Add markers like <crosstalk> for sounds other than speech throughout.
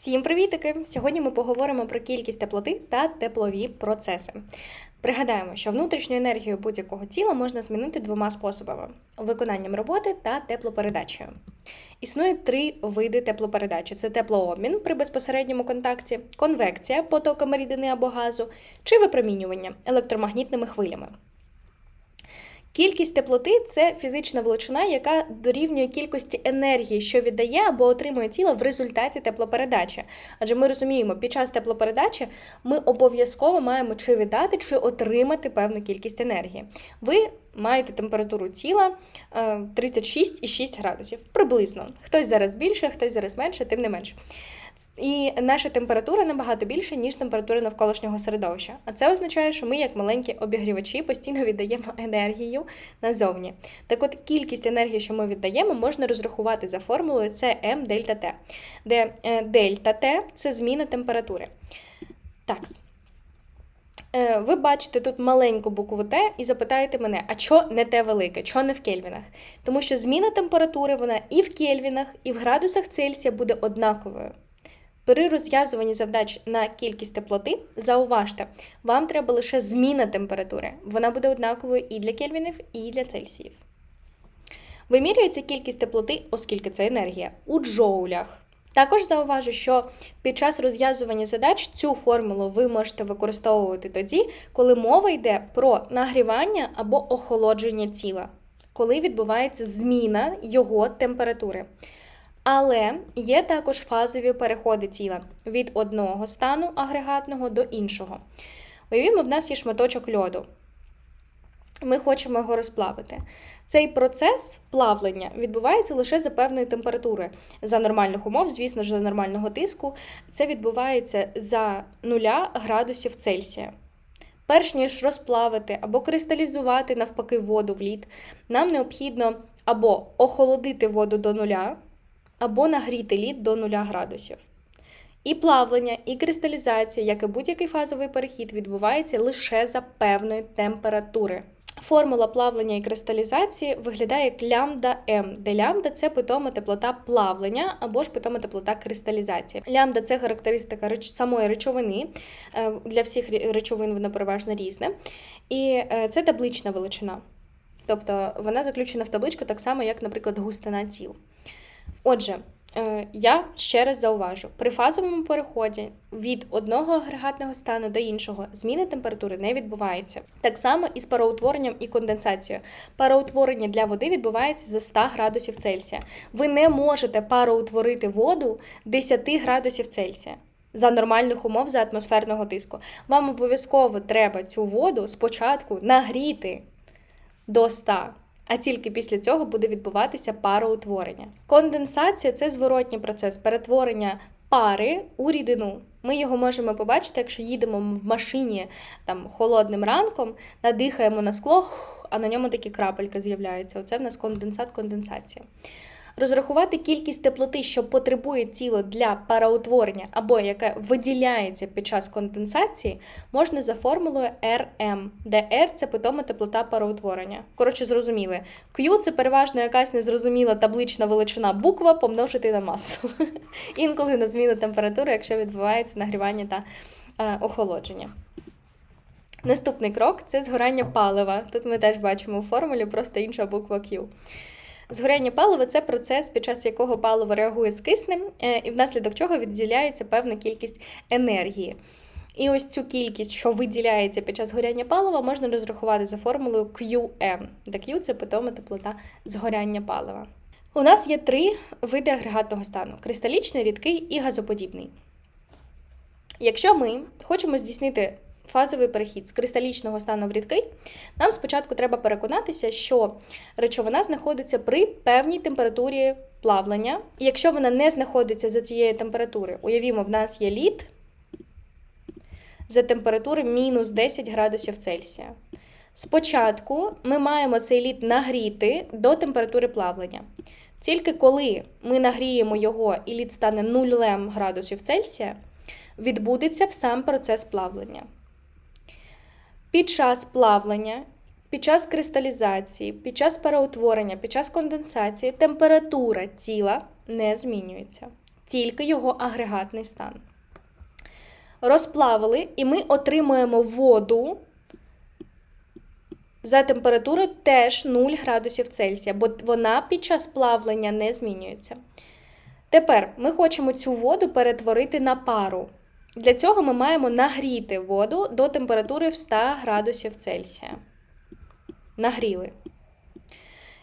Всім привітики! Сьогодні ми поговоримо про кількість теплоти та теплові процеси. Пригадаємо, що внутрішню енергію будь-якого тіла можна змінити двома способами: виконанням роботи та теплопередачею. Існує три види теплопередачі: це теплообмін при безпосередньому контакті, конвекція потоками рідини або газу, чи випромінювання електромагнітними хвилями. Кількість теплоти це фізична величина, яка дорівнює кількості енергії, що віддає або отримує тіло в результаті теплопередачі. Адже ми розуміємо, під час теплопередачі ми обов'язково маємо чи віддати, чи отримати певну кількість енергії. Ви маєте температуру тіла е, 36,6 градусів. Приблизно. Хтось зараз більше, хтось зараз менше, тим не менше. І наша температура набагато більша, ніж температура навколишнього середовища. А це означає, що ми, як маленькі обігрівачі, постійно віддаємо <laughs> енергію назовні. Так от кількість енергії, що ми віддаємо, можна розрахувати за формулою Cm дельта Т, де е, дельта Т це зміна температури. Такс. Е, Ви бачите тут маленьку букву Т і запитаєте мене, а що не Т велике, що не в кельвінах? Тому що зміна температури вона і в кельвінах, і в градусах Цельсія буде однаковою. При розв'язуванні задач на кількість теплоти, зауважте, вам треба лише зміна температури. Вона буде однаковою і для кельвінів, і для Цельсіїв. Вимірюється кількість теплоти, оскільки це енергія, у джоулях. Також зауважу, що під час розв'язування задач цю формулу ви можете використовувати тоді, коли мова йде про нагрівання або охолодження тіла, коли відбувається зміна його температури. Але є також фазові переходи тіла від одного стану агрегатного до іншого. Уявімо, в нас є шматочок льоду. Ми хочемо його розплавити. Цей процес плавлення відбувається лише за певної температури. За нормальних умов, звісно ж, за нормального тиску, це відбувається за 0 градусів Цельсія. Перш ніж розплавити або кристалізувати навпаки воду в лід, нам необхідно або охолодити воду до нуля, або нагріти лід до 0 градусів. І плавлення, і кристалізація, як і будь-який фазовий перехід, відбувається лише за певної температури. Формула плавлення і кристалізації виглядає як лямбда М, де лямбда це питома теплота плавлення або ж питома теплота кристалізації. Лямбда це характеристика самої речовини. Е, Для всіх речовин вона переважно різна. І е, це таблична величина. Тобто вона заключена в табличку так само, як, наприклад, густина тіл. Отже, е, я ще раз зауважу: при фазовому переході від одного агрегатного стану до іншого зміни температури не відбувається. Так само і з пароутворенням і конденсацією. Пароутворення для води відбувається за 100 градусів Цельсія. Ви не можете пароутворити воду 10 градусів Цельсія. За нормальних умов за атмосферного тиску. Вам обов'язково треба цю воду спочатку нагріти до 100 а тільки після цього буде відбуватися пароутворення. Конденсація це зворотній процес перетворення пари у рідину. Ми його можемо побачити, якщо їдемо в машині там холодним ранком, надихаємо на скло, а на ньому такі крапельки з'являються. Оце в нас конденсат, конденсація. Розрахувати кількість теплоти, що потребує тіло для параутворення або яке виділяється під час конденсації, можна за формулою RM, де R це питома теплота параутворення. Коротше, зрозуміли. Q це переважно якась незрозуміла таблична величина буква помножити на масу. <laughs> Інколи на зміну температури, якщо відбувається нагрівання та е, охолодження. Наступний крок це згорання палива. Тут ми теж бачимо у формулі просто інша буква Q. Згоряння палива це процес, під час якого паливо реагує з киснем, е, і внаслідок чого відділяється певна кількість енергії. І ось цю кількість, що виділяється під час горяння палива, можна розрахувати за формулою QM, де Q це питома теплота згоряння палива. У нас є три види агрегатного стану: кристалічний, рідкий і газоподібний. Якщо ми хочемо здійснити фазовий перехід з кристалічного стану в рідкий, нам спочатку треба переконатися, що речовина знаходиться при певній температурі плавлення. І якщо вона не знаходиться за цієї температури, уявімо, в нас є лід за температури мінус 10 градусів Цельсія. Спочатку ми маємо цей лід нагріти до температури плавлення. Тільки коли ми нагріємо його і лід стане 0 градусів Цельсія, відбудеться сам процес плавлення. Під час плавлення, під час кристалізації, під час переутворення, під час конденсації температура тіла не змінюється. тільки його агрегатний стан. Розплавили, і ми отримуємо воду за температурою теж 0 градусів Цельсія, бо вона під час плавлення не змінюється. Тепер ми хочемо цю воду перетворити на пару. Для цього ми маємо нагріти воду до температури в 100 градусів Цельсія. Нагріли.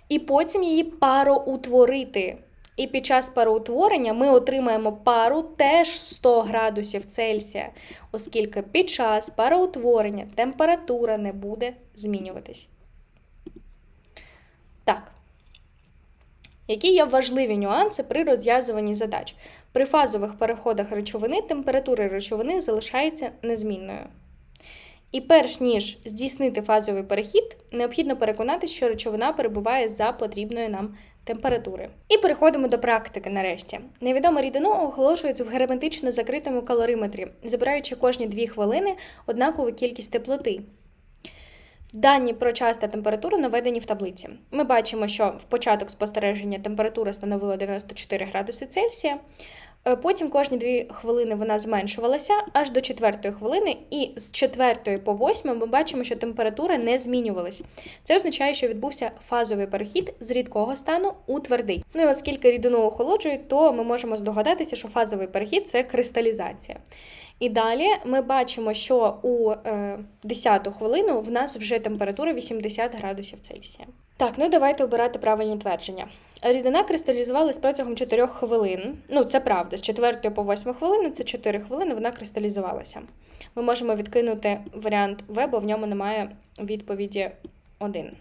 І потім її пароутворити. І під час пароутворення ми отримаємо пару теж 100 градусів Цельсія, оскільки під час пароутворення температура не буде змінюватись. Так. Які є важливі нюанси при розв'язуванні задач? При фазових переходах речовини температура речовини залишається незмінною. І перш ніж здійснити фазовий перехід, необхідно переконатися, що речовина перебуває за потрібної нам температури. І переходимо до практики нарешті. Невідома рідину оголошують в герметично закритому калориметрі, забираючи кожні 2 хвилини однакову кількість теплоти. Дані про час та температуру наведені в таблиці. Ми бачимо, що в початок спостереження температура становила 94 градуси Цельсія. Е, Потім кожні 2 хвилини вона зменшувалася аж до 4 хвилини, і з 4 по 8 ми бачимо, що температура не змінювалась. Це означає, що відбувся фазовий перехід з рідкого стану у твердий. Ну і оскільки рідину охолоджують, то ми можемо здогадатися, що фазовий перехід це кристалізація. І далі ми бачимо, що у е, 10 хвилину в нас вже температура 80 градусів Цельсія. Так, ну давайте обирати правильні твердження. Рідина кристалізувалась протягом 4 хвилин. Ну, це правда, з 4 по 8 хвилини це 4 хвилини вона кристалізувалася. Ми можемо відкинути варіант В, бо в ньому немає відповіді 1.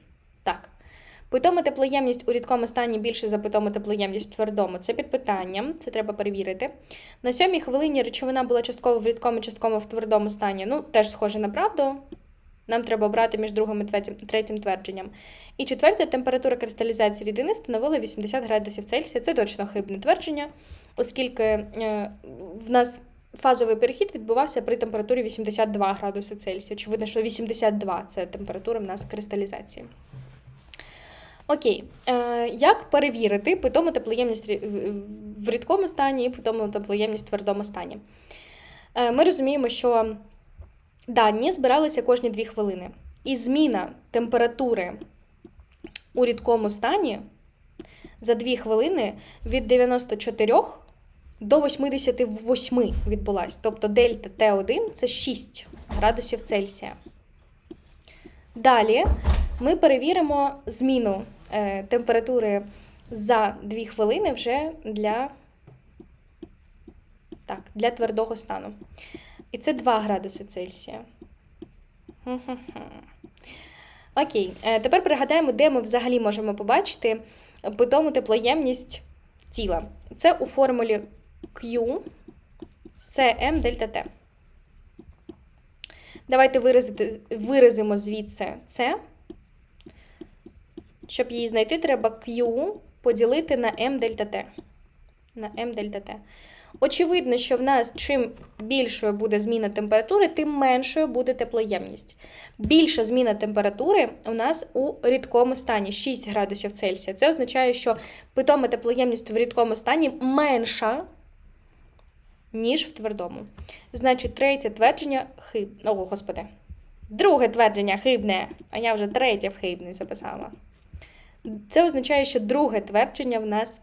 Так. Питома теплоємність у рідкому стані більше за питому теплоємність в твердому. Це під питанням, це треба перевірити. На сьомій хвилині речовина була частково в рідкому, частково в твердому стані. Ну, теж схоже на правду. Нам треба обрати між другим і третім, твердженням. І четверте, температура кристалізації рідини становила 80 градусів Цельсія. Це точно хибне твердження, оскільки е, в нас фазовий перехід відбувався при температурі 82 градуси Цельсія. Очевидно, що 82 це температура в нас кристалізації. Окей, Е, як перевірити питому теплоємність в рідкому стані і питому теплоємність в твердому стані? Е, Ми розуміємо, що дані збиралися кожні 2 хвилини. І зміна температури у рідкому стані за 2 хвилини від 94 до 88 відбулась. Тобто дельта Т1 це 6 градусів Цельсія. Далі ми перевіримо зміну е, температури за 2 хвилини вже для, так, для твердого стану. І це 2 градуси Цельсія. Окей, е, тепер пригадаємо, де ми взагалі можемо побачити питому теплоємність тіла. Це у формулі Q, це M дельта T. Давайте виразити, виразимо звідси це. Щоб її знайти, треба Q поділити на M дельта T. На M дельта T. Очевидно, що в нас чим більшою буде зміна температури, тим меншою буде теплоємність. Більша зміна температури у нас у рідкому стані 6 градусів Цельсія. Це означає, що питома теплоємність в рідкому стані менша, ніж в твердому. Значить, третє твердження хибне. О, господи. Друге твердження хибне, а я вже третє в хибне записала. Це означає, що друге твердження в нас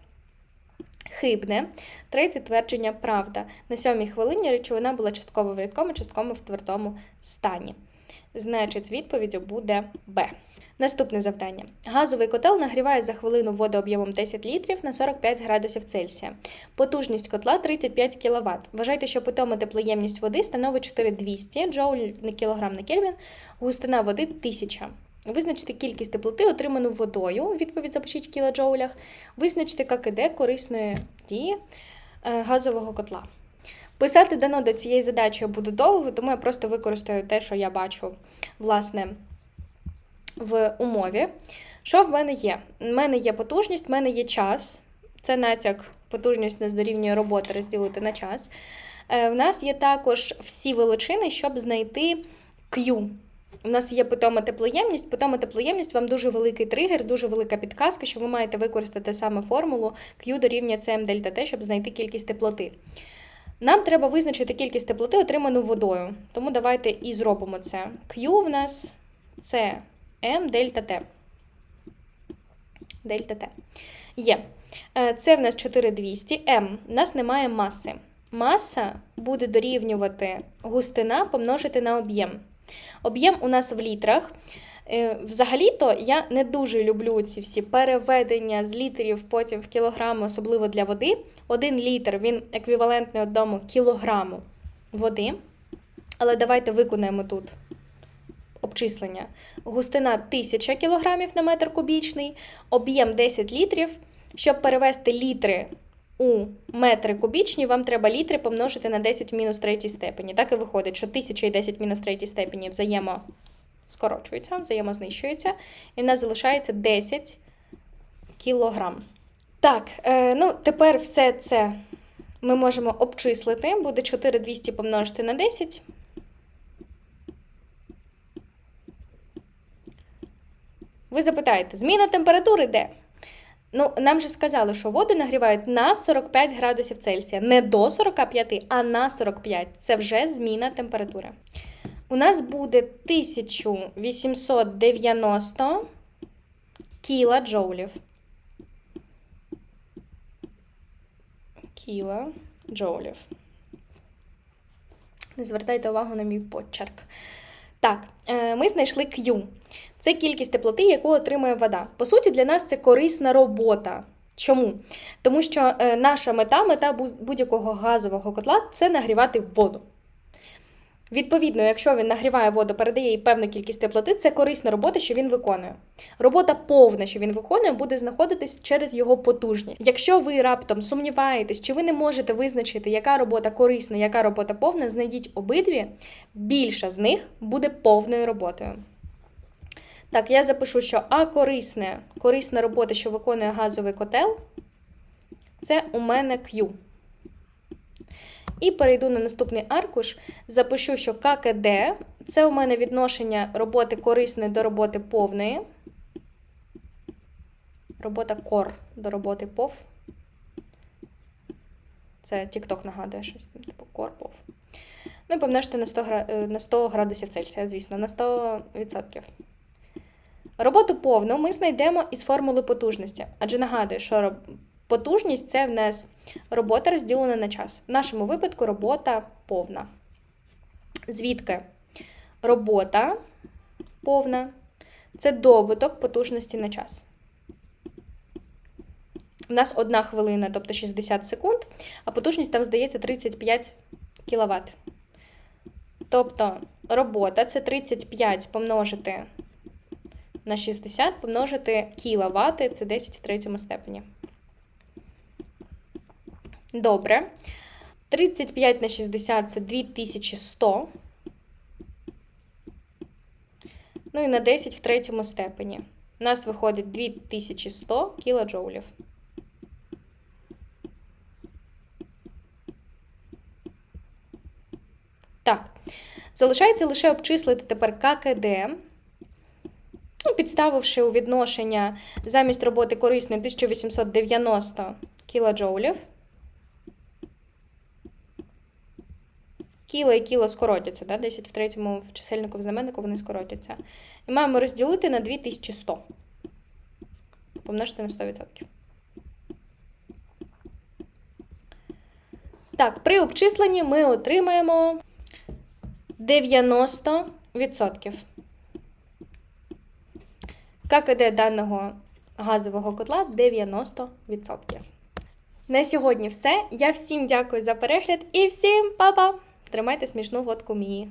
хибне. Третє твердження правда. На сьомій хвилині речовина була частково в рідкому, частково в твердому стані. Значить, відповіддю буде Б. Наступне завдання. Газовий котел нагріває за хвилину воду об'ємом 10 літрів на 45 градусів Цельсія. Потужність котла 35 кВт. Вважайте, що питома теплоємність води становить 4200 джоуль на кілограм на Кельвін, густина води 1000. Визначте кількість теплоти, отриману водою. Відповідь запишіть в кілоджоулях. Визначте ККД корисної дії е, газового котла. Писати дано до цієї задачі я буду довго, тому я просто використаю те, що я бачу, власне, в умові. Що в мене є? У мене є потужність, в мене є час. Це натяк, потужність не дорівнює роботи розділити на час. Е, В нас є також всі величини, щоб знайти Q. У нас є питома теплоємність. Питома теплоємність вам дуже великий тригер, дуже велика підказка, що ви маєте використати саме формулу Q дорівнює CM дельта T, щоб знайти кількість теплоти. Нам треба визначити кількість теплоти, отриману водою. Тому давайте і зробимо це. Q в нас це M дельта T. Дельта T. Є. Е, Це в нас 4200. М. У нас немає маси. Маса буде дорівнювати густина помножити на об'єм. Об'єм у нас в літрах. Е, Взагалі-то я не дуже люблю ці всі переведення з літрів потім в кілограми, особливо для води. Один літр він еквівалентний одному кілограму води. Але давайте виконаємо тут обчислення. Густина 1000 кг на метр кубічний, об'єм 10 літрів. Щоб перевести літри у метри кубічні, вам треба літри помножити на 10 в мінус третій степені. Так і виходить, що 1000 і 10 в мінус третій степені взаємо скорочуються, взаємознищуються, і в нас залишається 10 кілограм. Так, е, ну тепер все це ми можемо обчислити. Буде 4200 помножити на 10. Ви запитаєте, зміна температури де? Ну, нам же сказали, що воду нагрівають на 45 градусів Цельсія. Не до 45, а на 45. Це вже зміна температури. У нас буде 1890 кілоджоулів. Кілоджоулів. Не звертайте увагу на мій почерк. Так, е, ми знайшли Q. Це кількість теплоти, яку отримує вода. По суті, для нас це корисна робота. Чому? Тому що е, наша мета, мета будь-якого газового котла це нагрівати воду. Відповідно, якщо він нагріває воду, передає їй певну кількість теплоти, це корисна робота, що він виконує. Робота повна, що він виконує, буде знаходитись через його потужність. Якщо ви раптом сумніваєтесь, чи ви не можете визначити, яка робота корисна, яка робота повна, знайдіть обидві, більша з них буде повною роботою. Так, я запишу, що А корисне, корисна робота, що виконує газовий котел, це у мене Q. І перейду на наступний аркуш, запишу, що ККД це у мене відношення роботи корисної до роботи повної. Робота кор до роботи пов. Це TikTok нагадує щось, типу кор пов. Ну і помножте на 100, е, на 100 градусів Цельсія, звісно, на 100%. Роботу повну ми знайдемо із формули потужності. Адже нагадую, що потужність це в нас робота розділена на час. В нашому випадку робота повна. Звідки? Робота повна це добуток потужності на час. У нас одна хвилина, тобто 60 секунд, а потужність там здається 35 кВт. Тобто робота це 35 помножити на 60 помножити кіловати, це 10 в третьому степені. Добре. 35 на 60 це 2100. Ну і на 10 в третьому степені. У нас виходить 2100 кілоджоулів. Так. Залишається лише обчислити тепер ККД. Ну, підставивши у відношення замість роботи корисної 1890 кілоджоулів. Кіло і кіло скоротяться, да? 10 в третьому в чисельнику в знаменнику вони скоротяться. І маємо розділити на 2100. Помножити на 100%. Так, при обчисленні ми отримаємо 90%. ККД даного газового котла 90%. На сьогодні все. Я всім дякую за перегляд і всім па-па! Тримайте смішну водку Мії.